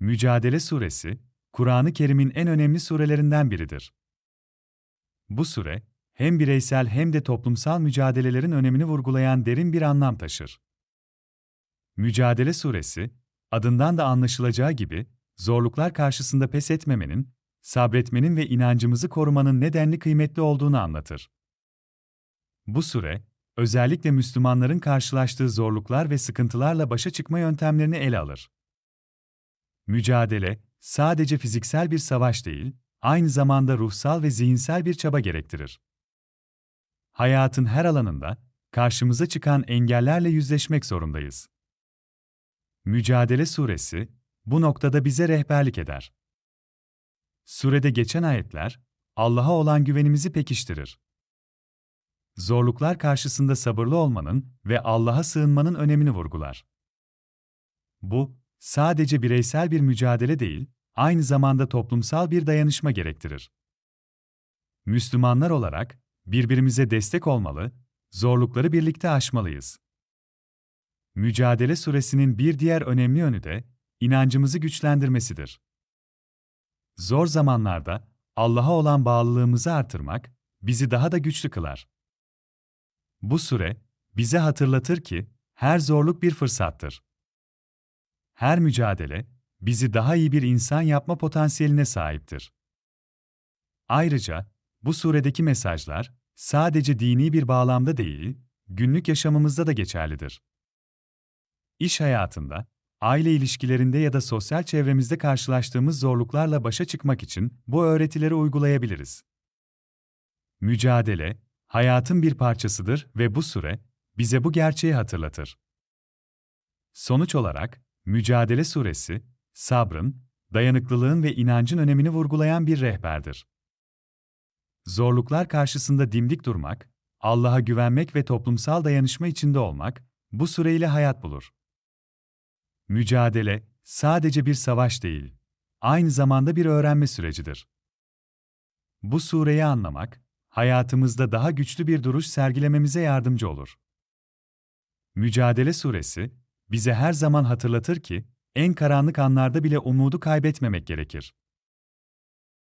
Mücadele Suresi, Kur'an-ı Kerim'in en önemli surelerinden biridir. Bu sure, hem bireysel hem de toplumsal mücadelelerin önemini vurgulayan derin bir anlam taşır. Mücadele Suresi, adından da anlaşılacağı gibi, zorluklar karşısında pes etmemenin, sabretmenin ve inancımızı korumanın nedenli kıymetli olduğunu anlatır. Bu sure, özellikle Müslümanların karşılaştığı zorluklar ve sıkıntılarla başa çıkma yöntemlerini ele alır. Mücadele, sadece fiziksel bir savaş değil, aynı zamanda ruhsal ve zihinsel bir çaba gerektirir. Hayatın her alanında, karşımıza çıkan engellerle yüzleşmek zorundayız. Mücadele Suresi, bu noktada bize rehberlik eder. Surede geçen ayetler, Allah'a olan güvenimizi pekiştirir. Zorluklar karşısında sabırlı olmanın ve Allah'a sığınmanın önemini vurgular. Bu, sadece bireysel bir mücadele değil, aynı zamanda toplumsal bir dayanışma gerektirir. Müslümanlar olarak, birbirimize destek olmalı, zorlukları birlikte aşmalıyız. Mücadele suresinin bir diğer önemli yönü de, inancımızı güçlendirmesidir. Zor zamanlarda, Allah'a olan bağlılığımızı artırmak, bizi daha da güçlü kılar. Bu sure, bize hatırlatır ki, her zorluk bir fırsattır. Her mücadele, bizi daha iyi bir insan yapma potansiyeline sahiptir. Ayrıca, bu suredeki mesajlar, sadece dini bir bağlamda değil, günlük yaşamımızda da geçerlidir. İş hayatında, aile ilişkilerinde ya da sosyal çevremizde karşılaştığımız zorluklarla başa çıkmak için bu öğretileri uygulayabiliriz. Mücadele, hayatın bir parçasıdır ve bu süre, bize bu gerçeği hatırlatır. Sonuç olarak, Mücadele Suresi, sabrın, dayanıklılığın ve inancın önemini vurgulayan bir rehberdir. Zorluklar karşısında dimdik durmak, Allah'a güvenmek ve toplumsal dayanışma içinde olmak, bu süreyle hayat bulur. Mücadele, sadece bir savaş değil, aynı zamanda bir öğrenme sürecidir. Bu sureyi anlamak, hayatımızda daha güçlü bir duruş sergilememize yardımcı olur. Mücadele suresi, bize her zaman hatırlatır ki, en karanlık anlarda bile umudu kaybetmemek gerekir.